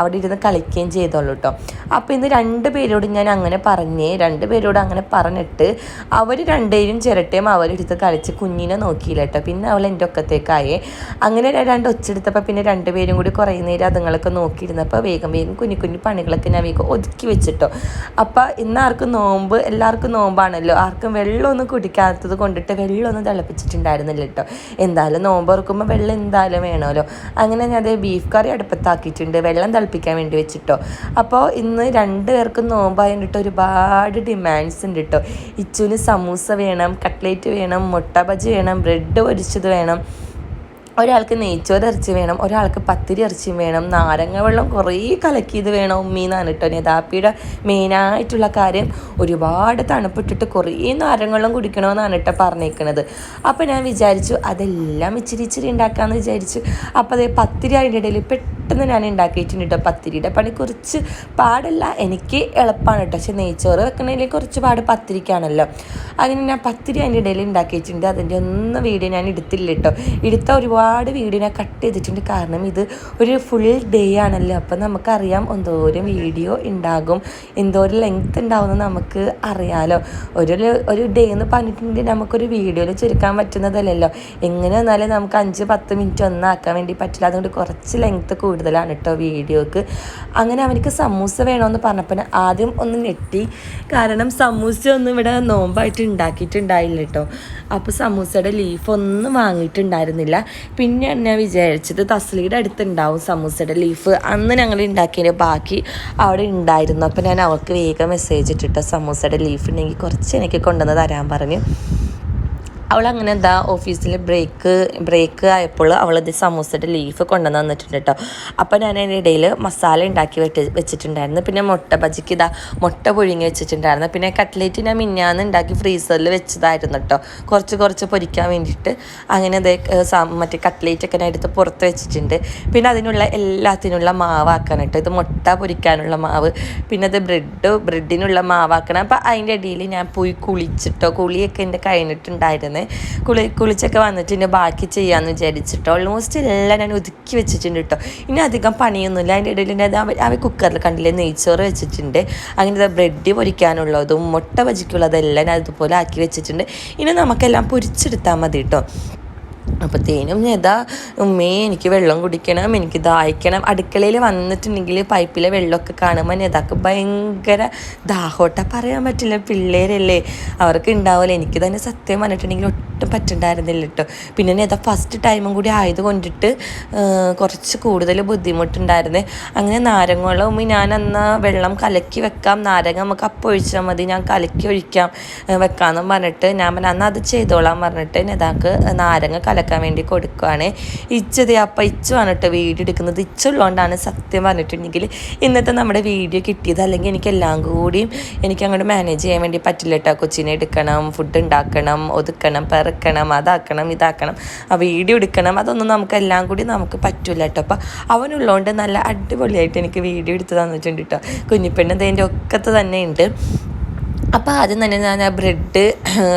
അവിടെ ഇരുന്ന് കളിക്കുകയും ചെയ്തോളൂ കേട്ടോ അപ്പോൾ ഇന്ന് രണ്ട് പേരോട് ഞാൻ അങ്ങനെ പറഞ്ഞേ രണ്ട് പേരോട് അങ്ങനെ പറഞ്ഞിട്ട് അവർ രണ്ടുപേരും ചിരട്ടയും അവരെടുത്ത് കളിച്ച് കുഞ്ഞിനെ നോക്കിയില്ല കേട്ടോ. പിന്നെ അവൾ എന്റെ ഒക്കത്തേക്കായേ. അങ്ങനെ രണ്ട് ഒച്ചെടുത്തപ്പോൾ പിന്നെ രണ്ടുപേരും കൂടി കുറേ നേരം അതുങ്ങളൊക്കെ നോക്കിയിരുന്നപ്പോൾ വേഗം വേഗം കുഞ്ഞു കുഞ്ഞു പണികളൊക്കെ ഞാൻ വേഗം ഒതുക്കി വെച്ചിട്ടോ. അപ്പോൾ ഇന്ന് ആർക്കും നോമ്പ് എല്ലാവർക്കും നോമ്പാണല്ലോ. ആർക്കും വെള്ളമൊന്നും കുടിക്കാത്തത് കൊണ്ടിട്ട് വെള്ളമൊന്നും തിളപ്പിച്ചിട്ടുണ്ടായിരുന്നില്ല കേട്ടോ. എന്തായാലും നോമ്പ് ഓർക്കുമ്പോൾ വെള്ളം എന്തായാലും വേണമല്ലോ. അങ്ങനെ ഞാൻ അതേ ബീഫ് കറി അടുപ്പത്താക്കിയിട്ടുണ്ട്. വെള്ളം തിളപ്പിക്കാൻ വേണ്ടി വെച്ചിട്ടോ. അപ്പോൾ ഇന്ന് രണ്ട് പേർക്കും നോമ്പായിട്ട് ഒരുപാട് ഡിമാൻഡ്സ് ഉണ്ട് കേട്ടോ. ഇച്ചുവിന് സമൂസ വേണം കട്ട്ലേറ്റ് വേണം മുട്ട ബജി വേണം ബ്രെഡ് പൊരിച്ചത് വേണം. ഒരാൾക്ക് നെയ്ച്ചോറ് ഇറച്ചി വേണം ഒരാൾക്ക് പത്തിരി ഇറച്ചിയും വേണം നാരങ്ങ വെള്ളം കുറേ കലക്കിയത് വേണം ഉമ്മീന്നാണ് കേട്ടോ നെതാപ്പിയുടെ മെയിനായിട്ടുള്ള കാര്യം ഒരുപാട് തണുപ്പിട്ടിട്ട് കുറേ നാരങ്ങ വെള്ളം കുടിക്കണമെന്നാണ് കേട്ടോ പറഞ്ഞേക്കണത്. അപ്പോൾ ഞാൻ വിചാരിച്ചു അതെല്ലാം ഇച്ചിരി ഇച്ചിരി ഉണ്ടാക്കാമെന്ന് വിചാരിച്ചു. അപ്പോൾ അതേ പത്തിരി അതിന്റെ ഇടയിൽ പെട്ടെന്ന് ഞാൻ ഉണ്ടാക്കിയിട്ടുണ്ട് കേട്ടോ പത്തിരിയുടെ പണി കുറച്ച് പാടല്ല എനിക്ക് എളുപ്പമാണ് കേട്ടോ പക്ഷെ നെയ്ച്ചോറ് വെക്കണതിൽ കുറച്ച് പാട് പത്തിരിക്കാണല്ലോ. അങ്ങനെ ഞാൻ പത്തിരി അതിന്റെ ഇടയിൽ ഉണ്ടാക്കിയിട്ടുണ്ട്. അതിന്റെ ഒന്നും വീഡിയോ ഞാൻ എടുത്തില്ല കേട്ടോ എടുത്ത ഒരുപാട് വീഡിയോ ഞാൻ കട്ട് ചെയ്തിട്ടുണ്ട്. കാരണം ഇത് ഒരു ഫുൾ ഡേ ആണല്ലോ. അപ്പം നമുക്കറിയാം എന്തോരം വീഡിയോ ഉണ്ടാകും എന്തോരം ലെങ്ത് ഉണ്ടാവുമെന്ന് നമുക്ക് അറിയാമല്ലോ ഒരു ഒരു ഡേ എന്ന് പറഞ്ഞിട്ടുണ്ടെങ്കിൽ നമുക്കൊരു വീഡിയോയിൽ ചുരുക്കാൻ പറ്റുന്നതല്ലല്ലോ. എങ്ങനെ വന്നാലും നമുക്ക് അഞ്ച് പത്ത് മിനിറ്റ് ഒന്നാക്കാൻ വേണ്ടി പറ്റില്ല. അതുകൊണ്ട് കുറച്ച് ലെങ്ത് കൂടുതലാണ് കേട്ടോ വീഡിയോക്ക്. അങ്ങനെ അവനക്ക് സമൂസ വേണമെന്ന് പറഞ്ഞപ്പോൾ ആദ്യം ഒന്ന് ഞെട്ടി. കാരണം സമൂസ ഒന്നും ഇവിടെ നോമ്പായിട്ട് ഉണ്ടാക്കിയിട്ടുണ്ടായില്ല കേട്ടോ അപ്പോൾ സമൂസയുടെ ലീഫ് ഒന്നും വാങ്ങിയിട്ടുണ്ടായിരുന്നില്ല. പിന്നെയാണ് ഞാൻ വിചാരിച്ചത് തസ്ലിയുടെ അടുത്തുണ്ടാവും സമൂസയുടെ ലീഫ് അന്ന് ഞങ്ങൾ ഉണ്ടാക്കിയതിന്റെ ബാക്കി അവിടെ ഉണ്ടായിരുന്നു അപ്പോൾ ഞാൻ അവൾക്ക് വേഗം മെസ്സേജ് ഇട്ടിട്ട് സമൂസയുടെ ലീഫ് ഉണ്ടെങ്കിൽ കുറച്ച് എനിക്ക് കൊണ്ടുവന്ന് തരാൻ പറഞ്ഞു. അവൾ അങ്ങനെ എന്താ ഓഫീസിൽ ബ്രേക്ക് ബ്രേക്ക് ആയപ്പോൾ അവൾ അവളത് സമൂസയുടെ ലീഫ് കൊണ്ടുവന്ന് തന്നിട്ടുണ്ട് കേട്ടോ അപ്പോൾ ഞാൻ അതിന്റെ ഇടയിൽ മസാല ഉണ്ടാക്കി വെട്ട് വെച്ചിട്ടുണ്ടായിരുന്നു. പിന്നെ മുട്ട ബജിക്ക് ഇതാ മുട്ട പുഴുങ്ങി വെച്ചിട്ടുണ്ടായിരുന്നു. പിന്നെ കട്ട്ലേറ്റ് ഞാൻ മിന്നാന്ന് ഉണ്ടാക്കി ഫ്രീസറിൽ വെച്ചതായിരുന്നു കേട്ടോ കുറച്ച് കുറച്ച് പൊരിക്കാൻ വേണ്ടിയിട്ട് അങ്ങനെ അതേ മറ്റേ കട്ട്ലേറ്റ് ഒക്കെ ഞാൻ എടുത്ത് പുറത്ത് വെച്ചിട്ടുണ്ട്. പിന്നെ അതിനുള്ള എല്ലാത്തിനുള്ള മാവാക്കണം കേട്ടോ ഇത് മുട്ട പൊരിക്കാനുള്ള മാവ് പിന്നെ അത് ബ്രെഡ് ബ്രെഡിനുള്ള മാവാക്കണം. അപ്പോൾ അതിന്റെ ഇടയിൽ ഞാൻ പോയി കുളിച്ചിട്ടോ കുളിയൊക്കെ എന്റെ കഴിഞ്ഞിട്ടുണ്ടായിരുന്നു. കുളി കുളിച്ചൊക്കെ വന്നിട്ട് ഇനി ബാക്കി ചെയ്യാമെന്ന് വിചാരിച്ചിട്ടോ. ഓൾമോസ്റ്റ് എല്ലാം ഞാൻ ഒതുക്കി വെച്ചിട്ടുണ്ട് കേട്ടോ ഇനി അധികം പണിയൊന്നുമില്ല. അതിന്റെ ഇടയിൽ ഞാൻ അവ അവ കുക്കറിൽ കണ്ടില്ലേ? നെയ്ച്ചോറ് വെച്ചിട്ടുണ്ട്. അങ്ങനെ ബ്രെഡ് പൊരിക്കാനുള്ളതും മുട്ട ഭജിക്കുള്ളതെല്ലാം ഞാൻ അതുപോലെ ആക്കി വെച്ചിട്ടുണ്ട്. ഇനി നമുക്കെല്ലാം പൊരിച്ചെടുത്താൽ മതി കേട്ടോ അപ്പോഴത്തേനും യഥാ ഉമ്മേ എനിക്ക് വെള്ളം കുടിക്കണം എനിക്ക് ദാഹിക്കണം. അടുക്കളയിൽ വന്നിട്ടുണ്ടെങ്കിൽ പൈപ്പിലെ വെള്ളമൊക്കെ കാണുമ്പോൾ നേതാക്ക് ഭയങ്കര ദാഹോട്ടാ പറയാൻ പറ്റില്ല. പിള്ളേരല്ലേ അവർക്ക് ഉണ്ടാവില്ല എനിക്ക് തന്നെ സത്യം പറഞ്ഞിട്ടുണ്ടെങ്കിൽ ഒട്ടും പറ്റുണ്ടായിരുന്നില്ല കേട്ടോ പിന്നെ നെത ഫസ്റ്റ് ടൈമും കൂടി ആയത് കൊണ്ടിട്ട് കുറച്ച് കൂടുതൽ ബുദ്ധിമുട്ടുണ്ടായിരുന്നു. അങ്ങനെ നാരങ്ങ ഉമ്മ ഞാൻ അന്ന് വെള്ളം കലക്കി വെക്കാം. നാരങ്ങ നമുക്ക് അപ്പം ഒഴിച്ചാൽ മതി. ഞാൻ കലക്കി ഒഴിക്കാം വെക്കാമെന്നും പറഞ്ഞിട്ട് ഞാൻ അന്ന് അത് ചെയ്തോളാം പറഞ്ഞിട്ട് നേതാക്ക് നാരങ്ങ കലക്കാൻ വേണ്ടി കൊടുക്കുവാണ്. ഇച്ചത് അപ്പം ഇച്ചുവാണ് കേട്ടോ വീഡിയോ എടുക്കുന്നത് ഇച്ചുള്ളതുകൊണ്ടാണ് സത്യം പറഞ്ഞിട്ടുണ്ടെങ്കിൽ ഇന്നത്തെ നമ്മുടെ വീഡിയോ കിട്ടിയത് അല്ലെങ്കിൽ എനിക്ക് എല്ലാം കൂടിയും എനിക്ക് അങ്ങോട്ട് മാനേജ് ചെയ്യാൻ വേണ്ടി പറ്റില്ല കേട്ടോ കൊച്ചിനെ എടുക്കണം ഫുഡ് ഉണ്ടാക്കണം ഒതുക്കണം പെറുക്കണം അതാക്കണം ഇതാക്കണം ആ വീഡിയോ എടുക്കണം അതൊന്നും നമുക്ക് എല്ലാം കൂടി നമുക്ക് പറ്റില്ല കേട്ടോ അപ്പം അവനുള്ളതുകൊണ്ട് നല്ല അടിപൊളിയായിട്ട് എനിക്ക് വീഡിയോ എടുത്ത് തന്നിട്ടുണ്ട് കേട്ടോ കുഞ്ഞിപ്പെണ്ണ് ഇതിന്റെ ഒക്കത്ത് തന്നെ ഉണ്ട്. അപ്പോൾ ആദ്യം തന്നെ ഞാൻ ആ ബ്രെഡ്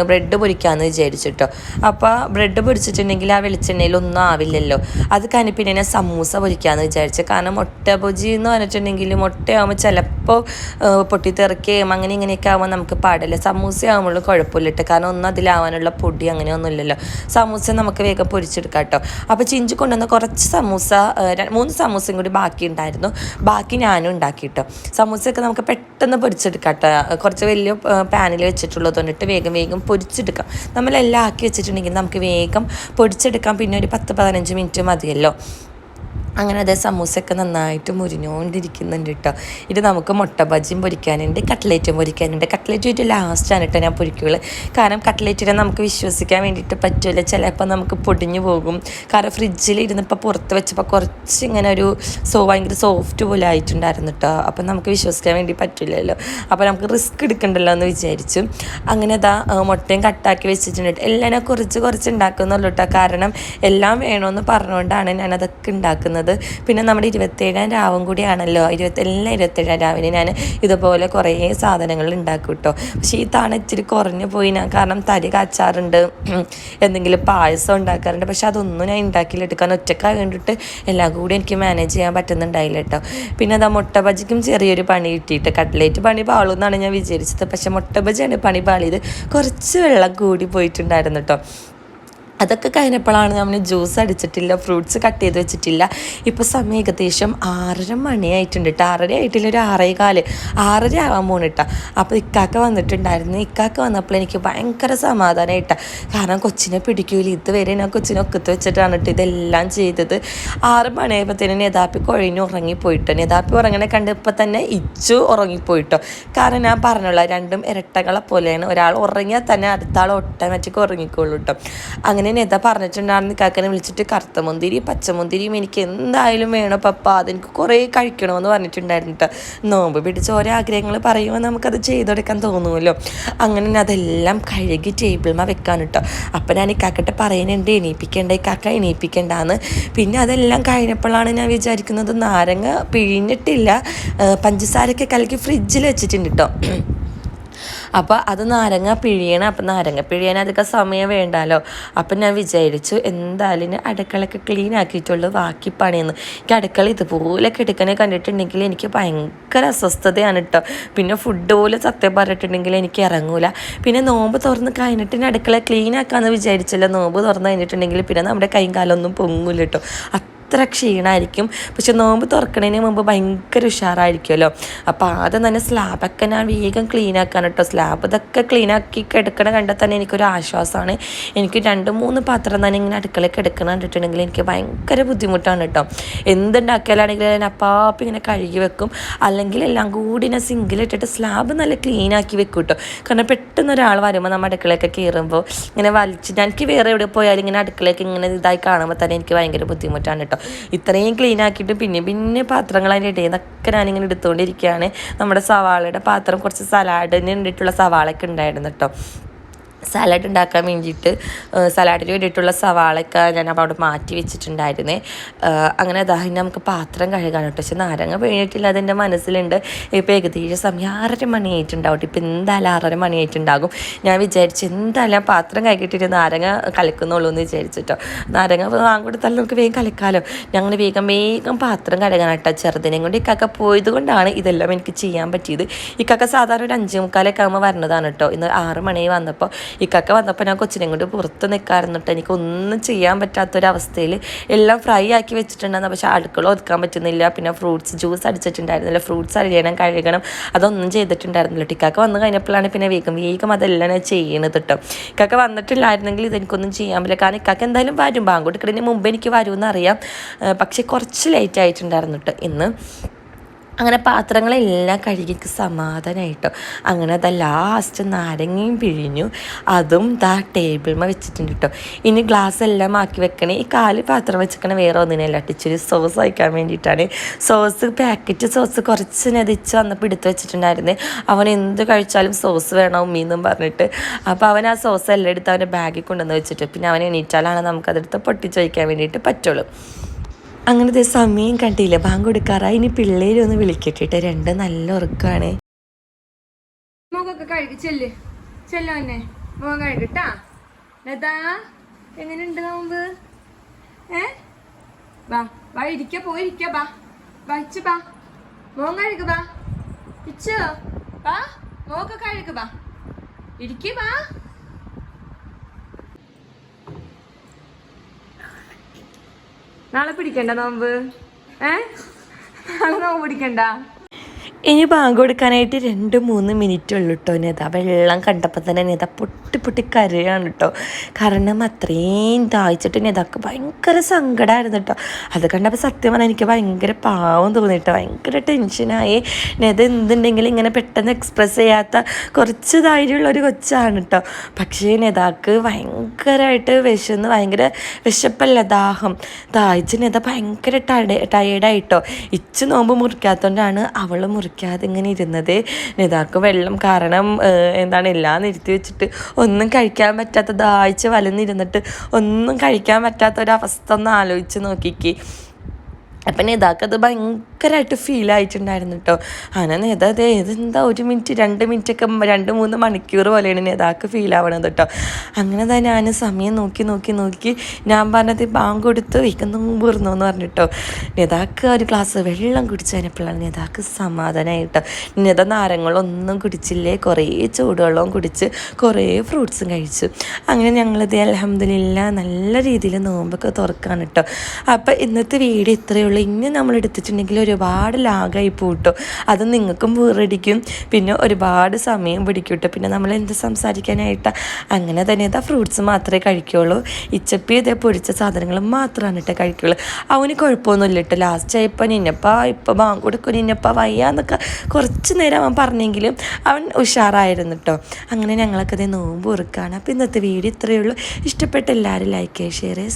ബ്രെഡ് പൊരിക്കാമെന്ന് വിചാരിച്ചിട്ടോ. അപ്പോൾ ബ്രെഡ് പൊരിച്ചിട്ടുണ്ടെങ്കിൽ ആ വെളിച്ചെണ്ണയിൽ ഒന്നും ആവില്ലല്ലോ. അത് കഴിഞ്ഞ് പിന്നെ ഞാൻ സമൂസ പൊരിക്കാമെന്ന് വിചാരിച്ചു. കാരണം മുട്ട പൊജി എന്ന് പറഞ്ഞിട്ടുണ്ടെങ്കിൽ മുട്ടയാകുമ്പോൾ ചിലപ്പോൾ പൊട്ടിത്തെറിക്കുകയും അങ്ങനെ ഇങ്ങനെയൊക്കെ ആകുമ്പോൾ നമുക്ക് പാടില്ല. സമൂസ ആകുമ്പോൾ കുഴപ്പമില്ല കേട്ടോ കാരണം ഒന്നും അതിലാവാനുള്ള പൊടി അങ്ങനെയൊന്നും ഇല്ലല്ലോ സമൂസ നമുക്ക് വേഗം പൊരിച്ചെടുക്കാം കേട്ടോ അപ്പോൾ ചിഞ്ചു കൊണ്ടുവന്ന കുറച്ച് സമൂസ മൂന്ന് സമൂസയും കൂടി ബാക്കി ഉണ്ടായിരുന്നു ബാക്കി ഞാനും ഉണ്ടാക്കി കേട്ടോ സമൂസയൊക്കെ നമുക്ക് പെട്ടെന്ന് പൊരിച്ചെടുക്കാം കേട്ടോ കുറച്ച് വലിയ പാനിൽ വെച്ചിട്ടുള്ളത് കൊണ്ടിട്ട് വേഗം വേഗം പൊരിച്ചെടുക്കാം. നമ്മളെല്ലാം ആക്കി വെച്ചിട്ടുണ്ടെങ്കിൽ നമുക്ക് വേഗം പൊടിച്ചെടുക്കാം പിന്നെ ഒരു പത്ത് പതിനഞ്ച് മിനിറ്റ് മതിയല്ലോ. അങ്ങനെ അതേ സമൂസയൊക്കെ നന്നായിട്ട് മുരിഞ്ഞുകൊണ്ടിരിക്കുന്നുണ്ട് കേട്ടോ ഇത് നമുക്ക് മുട്ട ബജിയും പൊരിക്കാനുണ്ട് കട്ട്ലേറ്റും പൊരിക്കാനുണ്ട്. കട്ട്ലേറ്റ് ആയിട്ട് ലാസ്റ്റാണ് കേട്ടോ ഞാൻ പൊരിക്കുള്ളൂ. കാരണം കട്ട്ലേറ്റിനെ നമുക്ക് വിശ്വസിക്കാൻ വേണ്ടിയിട്ട് പറ്റില്ല ചിലപ്പോൾ നമുക്ക് പൊടിഞ്ഞു പോകും. കാരണം ഫ്രിഡ്ജിൽ ഇരുന്നപ്പോൾ പുറത്ത് വെച്ചപ്പോൾ കുറച്ച് ഇങ്ങനെ ഒരു സോ ഭയങ്കര സോഫ്റ്റ് പോലെ ആയിട്ടുണ്ടായിരുന്നു കേട്ടോ അപ്പം നമുക്ക് വിശ്വസിക്കാൻ വേണ്ടി പറ്റില്ലല്ലോ അപ്പോൾ നമുക്ക് റിസ്ക് എടുക്കണ്ടല്ലോ എന്ന് വിചാരിച്ചു. അങ്ങനെ അതാ മുട്ടയും കട്ടാക്കി വെച്ചിട്ടുണ്ട് എല്ലാം കുറച്ച് കുറച്ച് ഉണ്ടാക്കുന്നുള്ളൂ കേട്ടോ കാരണം എല്ലാം വേണമെന്ന് പറഞ്ഞുകൊണ്ടാണ് ഞാൻ അതൊക്കെ ഉണ്ടാക്കുന്നത് പിന്നെ നമ്മുടെ ഇരുപത്തേഴാം രാവും കൂടിയാണല്ലോ. ഇരുപത്തി എല്ലാ ഇരുപത്തേഴാം രാവിലെ ഞാൻ ഇതുപോലെ കുറേ സാധനങ്ങൾ ഉണ്ടാക്കും കേട്ടോ പക്ഷേ ഈ തവണ ഇച്ചിരി കുറഞ്ഞു പോയി ഞാൻ. കാരണം തരി കാച്ചാറുണ്ട്. എന്തെങ്കിലും പായസം ഉണ്ടാക്കാറുണ്ട്. പക്ഷെ അതൊന്നും ഞാൻ ഉണ്ടാക്കിയില്ല എടുക്കാൻ ഒറ്റക്കായി വേണ്ടിയിട്ട് എല്ലാം കൂടി എനിക്ക് മാനേജ് ചെയ്യാൻ പറ്റുന്നുണ്ടായില്ല കേട്ടോ പിന്നെ അതാ മുട്ട ബജിക്കും ചെറിയൊരു പണി കിട്ടിയിട്ട് കട്ട്ലേറ്റ് പണി പാളൂ എന്നാണ് ഞാൻ വിചാരിച്ചത്. പക്ഷേ മുട്ട ബജിയാണ് പണി പാളിയത്. കുറച്ച് വെള്ളം കൂടി പോയിട്ടുണ്ടായിരുന്നു കേട്ടോ അതൊക്കെ കഴിഞ്ഞപ്പോഴാണ് നമ്മൾ ജ്യൂസ് അടിച്ചിട്ടില്ല ഫ്രൂട്ട്സ് കട്ട് ചെയ്ത് വെച്ചിട്ടില്ല. ഇപ്പോൾ സമയം ഏകദേശം ആറര മണിയായിട്ടുണ്ട് കേട്ടോ ആറര ആയിട്ടില്ല ഒരു ആറേ കാൽ. ആറര ആവാൻ പോണിട്ട അപ്പോൾ ഇക്കാക്ക വന്നിട്ടുണ്ടായിരുന്നു. ഇക്കാക്ക വന്നപ്പോൾ എനിക്ക് ഭയങ്കര സമാധാനമായിട്ട കാരണം കൊച്ചിനെ പിടിക്കൂല. ഇതുവരെ ഞാൻ കൊച്ചിനെ ഒക്കത്ത് വെച്ചിട്ടാണ് കേട്ടോ ഇതെല്ലാം ചെയ്തത്. ആറ് മണിയായപ്പോഴത്തേനും നേതാപ്പി കുഴഞ്ഞു ഉറങ്ങിപ്പോയിട്ടോ. നേതാപ്പി ഉറങ്ങണെ കണ്ട് ഇപ്പം തന്നെ ഇച്ചു ഉറങ്ങിപ്പോയിട്ടോ. കാരണം ഞാൻ പറഞ്ഞുള്ള രണ്ടും ഇരട്ടകളെ പോലെയാണ്. ഒരാൾ ഉറങ്ങിയാൽ തന്നെ അടുത്ത ആൾ ഓട്ടോമാറ്റിക് ഉറങ്ങിക്കോളൂ കേട്ടോ അങ്ങനെ നെത പറഞ്ഞിട്ടുണ്ടായിരുന്നു. കാക്കനെ വിളിച്ചിട്ട് കറുത്ത മുന്തിരി പച്ചമുന്തിരിയും എനിക്ക് എന്തായാലും വേണം പപ്പ. അതെനിക്ക് കുറേ കഴിക്കണമെന്ന് പറഞ്ഞിട്ടുണ്ടായിരുന്നു കേട്ടോ നോമ്പ് പിടിച്ച് ഓരോ ആഗ്രഹങ്ങൾ പറയുമ്പോൾ നമുക്കത് ചെയ്തെടുക്കാൻ തോന്നുമല്ലോ. അങ്ങനെ ഞാൻ അതെല്ലാം കഴുകി ടേബിൾമ വെക്കാൻ കേട്ടോ അപ്പം ഞാൻ ഇക്കാക്കട്ടെ പറയുന്നുണ്ട് എണീപ്പിക്കേണ്ട? ഇക്കാക്ക എണീപ്പിക്കേണ്ടാന്ന്. പിന്നെ അതെല്ലാം കഴിഞ്ഞപ്പോഴാണ് ഞാൻ വിചാരിക്കുന്നത് നാരങ്ങ പിഴിഞ്ഞിട്ടില്ല. പഞ്ചസാരയൊക്കെ കലക്കി ഫ്രിഡ്ജിൽ വെച്ചിട്ടുണ്ട് കേട്ടോ അപ്പോൾ അത് നാരങ്ങ പിഴിയണം. അപ്പം നാരങ്ങ പിഴിയാൻ അധികം സമയം വേണ്ടല്ലോ അപ്പം ഞാൻ വിചാരിച്ചു എന്തായാലും അടുക്കളയൊക്കെ ക്ലീൻ ആക്കിയിട്ടുള്ളൂ. ബാക്കി പണിയെന്ന്. എനിക്ക് അടുക്കള ഇതുപോലെ എടുക്കണേ കണ്ടിട്ടുണ്ടെങ്കിൽ എനിക്ക് ഭയങ്കര അസ്വസ്ഥതയാണ് കേട്ടോ പിന്നെ ഫുഡ് പോലും സത്യം പറഞ്ഞിട്ടുണ്ടെങ്കിൽ എനിക്ക് ഇറങ്ങൂല. പിന്നെ നോമ്പ് തുറന്ന് കഴിഞ്ഞിട്ട് അടുക്കള ക്ലീൻ ആക്കാമെന്ന് വിചാരിച്ചില്ല. നോമ്പ് തുറന്ന് കഴിഞ്ഞിട്ടുണ്ടെങ്കിൽ പിന്നെ നമ്മുടെ കൈയും കാലൊന്നും പൊങ്ങൂല കേട്ടോ അത്ര ക്ഷീണമായിരിക്കും പക്ഷെ നോമ്പ് തുറക്കണതിന് മുമ്പ് ഭയങ്കര ഉഷാറായിരിക്കുമല്ലോ അപ്പോൾ ആദ്യം തന്നെ സ്ലാബൊക്കെ ഞാൻ വേഗം ക്ലീൻ ആക്കാൻ കേട്ടോ. സ്ലാബ് ഇതൊക്കെ ക്ലീൻ ആക്കി കിടക്കണ കണ്ടാൽ തന്നെ എനിക്കൊരു ആശ്വാസമാണ്. എനിക്ക് രണ്ട് മൂന്ന് പാത്രം തന്നെ ഇങ്ങനെ അടുക്കളയിൽ കിടക്കണം കണ്ടിട്ടുണ്ടെങ്കിൽ എനിക്ക് ഭയങ്കര ബുദ്ധിമുട്ടാണ് കേട്ടോ. എന്തുണ്ടാക്കിയാലാണെങ്കിലും ഞാൻ അപ്പാപ്പം ഇങ്ങനെ കഴുകി വെക്കും. അല്ലെങ്കിൽ എല്ലാം കൂടി ഞാൻ സിങ്കിലിട്ടിട്ട് സ്ലാബ് നല്ല ക്ലീൻ ആക്കി വെക്കും കേട്ടോ. കാരണം പെട്ടെന്ന് ഒരാൾ വരുമ്പോൾ നമ്മൾ അടുക്കളയൊക്കെ കയറുമ്പോൾ ഇങ്ങനെ വലിച്ചിട്ട് എനിക്ക് വേറെ എവിടെ പോയാലും ഇങ്ങനെ അടുക്കളയൊക്കെ ഇങ്ങനെ ഇതായി കാണുമ്പോൾ തന്നെ എനിക്ക് ഭയങ്കര ബുദ്ധിമുട്ടാണ് കേട്ടോ. ഇത്രയും ക്ലീൻ ആക്കിയിട്ട് പിന്നെ പിന്നെ പാത്രങ്ങൾ അതിന്റെ ഇടയിൽ നിന്നൊക്കെ ഞാനിങ്ങനെ എടുത്തുകൊണ്ടിരിക്കുകയാണ് നമ്മുടെ സവാളയുടെ പാത്രം കുറച്ച് സലാഡിന് വേണ്ടിയിട്ടുള്ള സവാളയൊക്കെ ഉണ്ടായിരുന്നു കേട്ടോ. സലാഡ് ഉണ്ടാക്കാൻ വേണ്ടിയിട്ട് സലാഡിന് വേണ്ടിയിട്ടുള്ള സവാളയൊക്കെ ഞാൻ അവിടെ മാറ്റി വെച്ചിട്ടുണ്ടായിരുന്നേ. അങ്ങനെ അതാ ഇനി നമുക്ക് പാത്രം കഴുകാൻ കേട്ടോ. പക്ഷെ നാരങ്ങ വീണിട്ടില്ല അതെന്റെ മനസ്സിലുണ്ട്. ഇപ്പോൾ ഏകദേശം സമയം ആറര മണിയായിട്ടുണ്ടാവും ഇപ്പം എന്തായാലും ആറര മണിയായിട്ടുണ്ടാകും ഞാൻ വിചാരിച്ചു എന്തായാലും പാത്രം കഴുകിയിട്ടിട്ട് നാരങ്ങ കലക്കുന്നുള്ളൂ എന്ന് വിചാരിച്ചിട്ടോ നാരങ്ങ വാങ്ങിക്കൊടുത്താൽ നമുക്ക് വേഗം കലക്കാലോ. ഞങ്ങൾ വേഗം വേഗം പാത്രം കഴുകാൻ കേട്ടോ. ചെറുതിനെയും കൊണ്ട് ഇക്കാക്ക പോയത് കൊണ്ടാണ് ഇതെല്ലാം എനിക്ക് ചെയ്യാൻ പറ്റിയത്. ഇക്കാക്ക സാധാരണ ഒരു അഞ്ചേ മുക്കാലൊക്കെ ആകുമ്പോൾ വരണതാണ് കേട്ടോ. ഇന്ന് ആറ് മണി വന്നപ്പോൾ ഇക്കൊക്കെ വന്നപ്പോൾ ഞാൻ കൊച്ചിനെ കൊണ്ട് പുറത്ത് നിൽക്കാറുണ്ട് കേട്ടോ എനിക്ക് ഒന്നും ചെയ്യാൻ പറ്റാത്തൊരവസ്ഥയിൽ എല്ലാം ഫ്രൈ ആക്കി വെച്ചിട്ടുണ്ടായിരുന്നു. പക്ഷേ അടുക്കള ഒതുക്കാൻ പറ്റുന്നില്ല. പിന്നെ ഫ്രൂട്ട്സ് ജ്യൂസ് അടിച്ചിട്ടുണ്ടായിരുന്നില്ല. ഫ്രൂട്ട്സ് അരിയണം കഴുകണം അതൊന്നും ചെയ്തിട്ടുണ്ടായിരുന്നില്ല ടിക്കാക്ക വന്നു കഴിഞ്ഞപ്പോഴാണ് പിന്നെ വേഗം വേഗം അതെല്ലാം ഞാൻ ചെയ്യണത് കേട്ടോ ഇക്കാക്ക വന്നിട്ടില്ലായിരുന്നെങ്കിൽ ഇതെനിക്കൊന്നും ചെയ്യാൻ പറ്റില്ല. കാരണം ഇക്കാക്ക എന്തായാലും വരും. ബാങ്ക് കൊടുക്കുന്നതിന് മുമ്പ് എനിക്ക് വരുമെന്ന് അറിയാം. പക്ഷേ കുറച്ച് ലേറ്റ് ആയിട്ടുണ്ടായിരുന്നു കേട്ടോ ഇന്ന്. അങ്ങനെ പാത്രങ്ങളെല്ലാം കഴുകിക്ക് സമാധാനമായിട്ടോ അങ്ങനെ അത് ലാസ്റ്റ് നാരങ്ങയും പിഴിഞ്ഞു. അതും ദാ ടേബിൾമ വെച്ചിട്ടുണ്ട് കേട്ടോ ഇനി ഗ്ലാസ് എല്ലാം ആക്കി വെക്കണേ. ഈ കാൽ പാത്രം വെച്ചിക്കണ വേറെ ഒന്നിനല്ല ഇച്ചിരി സോസ് അയക്കാൻ വേണ്ടിയിട്ടാണ്. സോസ് പാക്കറ്റ് സോസ് കുറച്ച് നെതിച്ച് വന്നപ്പോൾ എടുത്ത് വെച്ചിട്ടുണ്ടായിരുന്നു. അവൻ എന്ത് കഴിച്ചാലും സോസ് വേണം ഉമ്മീന്നും പറഞ്ഞിട്ട്. അപ്പോൾ അവൻ ആ സോസ് എല്ലാം എടുത്ത് അവന്റെ ബാഗിൽ കൊണ്ടുവന്ന് വെച്ചിട്ട്. പിന്നെ അവൻ എണീറ്റാലാണ് നമുക്കതെടുത്ത് പൊട്ടിച്ച് വയ്ക്കാൻ വേണ്ടിയിട്ട് പറ്റുള്ളൂ. അങ്ങനത്തെ സമയം കണ്ടില്ല. ബാങ്ക് കൊടുക്കാറായി ഇനി പിള്ളേരും ഒന്ന് വിളിക്കട്ടെ രണ്ട് നല്ല ഉറക്കമാണ് മുഖമൊക്കെ കഴുകി കഴുകട്ടാ? എങ്ങനെയുണ്ട് ഇരിക്ക കഴുകു കഴുകു നാളെ പിടിക്കണ്ട നോമ്പ്? ഏ? നാളെ നോമ്പ് പിടിക്കണ്ട? ഇനി ബാങ്ക് കൊടുക്കാനായിട്ട് രണ്ട് മൂന്ന് മിനിറ്റ് ഉള്ളു കേട്ടോ നേത. വെള്ളം കണ്ടപ്പോൾ തന്നെ നേത പൊട്ടി പൊട്ടി കരയാണ് കേട്ടോ കാരണം അത്രയും ദാഹിച്ചിട്ട് നേതാക്ക് ഭയങ്കര സങ്കടമായിരുന്നു കേട്ടോ അത് കണ്ടപ്പോൾ സത്യം പറഞ്ഞാൽ എനിക്ക് ഭയങ്കര പാവം തോന്നി കേട്ടോ ഭയങ്കര ടെൻഷനായി നേത എന്തുണ്ടെങ്കിലും ഇങ്ങനെ പെട്ടെന്ന് എക്സ്പ്രസ് ചെയ്യാത്ത കുറച്ച് ധൈര്യമുള്ള ഒരു കൊച്ചാണ് കേട്ടോ പക്ഷേ നേതാക്ക് ഭയങ്കരമായിട്ട് വിശന്ന് ഭയങ്കര വിശപ്പല്ല ദാഹം. ദാഹിച്ച് നേത ഭയങ്കര ടയർഡായിട്ടോ ഇച്ച് നോമ്പ് മുറിക്കാത്തതുകൊണ്ടാണ് അവൾ മുറിക്കാതെ ഇങ്ങനെ ഇരുന്നത്. നിതാക്ക് വെള്ളം കാരണം എന്താണ് എല്ലാം നിർത്തി വെച്ചിട്ട് ഒന്നും കഴിക്കാൻ പറ്റാത്ത ദാഹിച്ച് വലന്നിരുന്നിട്ട് ഒന്നും കഴിക്കാൻ പറ്റാത്ത ഒരവസ്ഥ ഒന്ന് ആലോചിച്ച് നോക്കിക്ക്. അപ്പം നേതാക്കത് ഭയങ്കരമായിട്ട് ഫീൽ ആയിട്ടുണ്ടായിരുന്നു കേട്ടോ അങ്ങനെ നേതാ അതെ ഇതെന്താ ഒരു മിനിറ്റ് രണ്ട് മിനിറ്റ് ഒക്കെ രണ്ട് മൂന്ന് മണിക്കൂർ പോലെയാണ് നേതാക്ക് ഫീൽ ആവണത് കേട്ടോ അങ്ങനെ തന്നെ ഞാൻ സമയം നോക്കി നോക്കി നോക്കി ഞാൻ പറഞ്ഞത് ബാങ്ക് കൊടുത്ത് വയ്ക്കുന്ന വീർന്നു എന്ന് പറഞ്ഞിട്ടോ നേതാക്ക് ഒരു ഗ്ലാസ് വെള്ളം കുടിച്ചു കഴിഞ്ഞപ്പോഴാണ് നേതാക്ക് സമാധാനമായി കേട്ടോ നേത നാരങ്ങളൊന്നും കുടിച്ചില്ലേ? കുറേ ചൂടുവെള്ളവും കുടിച്ച് കുറേ ഫ്രൂട്ട്സും കഴിച്ചു. അങ്ങനെ ഞങ്ങളിത് അലഹമ്മദില്ല നല്ല രീതിയിൽ നോമ്പൊക്കെ തുറക്കാണ് കേട്ടോ അപ്പം ഇന്നത്തെ വീട് ഇത്രയേ ഇനി നമ്മൾ എടുത്തിട്ടുണ്ടെങ്കിൽ ഒരുപാട് ലാഗായി പോട്ടോ. അത് നിങ്ങൾക്കും വീറടിക്കും. പിന്നെ ഒരുപാട് സമയം പിടിക്കും കേട്ടോ പിന്നെ നമ്മൾ എന്ത് സംസാരിക്കാനായിട്ട്? അങ്ങനെ തന്നെ ഇതാ ഫ്രൂട്ട്സ് മാത്രമേ കഴിക്കുകയുള്ളൂ ഇച്ചപ്പി ഇതേ പൊരിച്ച സാധനങ്ങൾ മാത്രമാണ് കേട്ടോ കഴിക്കുകയുള്ളൂ അവന് കുഴപ്പമൊന്നുമില്ല കേട്ടോ. ലാസ്റ്റ് ആയപ്പോൾ നിന്നപ്പ ഇപ്പം ബാങ്ക് കൊടുക്കും നിന്നപ്പ വയ്യാന്നൊക്കെ കുറച്ച് നേരം അവൻ പറഞ്ഞെങ്കിലും അവൻ ഉഷാറായിരുന്നു കേട്ടോ. അങ്ങനെ ഞങ്ങളൊക്കെ നോമ്പ് ഉറക്കാണ് അപ്പോൾ ഇന്നത്തെ വീഡിയോ ഇത്രയേ ഉള്ളൂ. ഇഷ്ടപ്പെട്ട എല്ലാവരും ലൈക്ക് ചെയ്യുക ഷെയർ ചെയ്യുക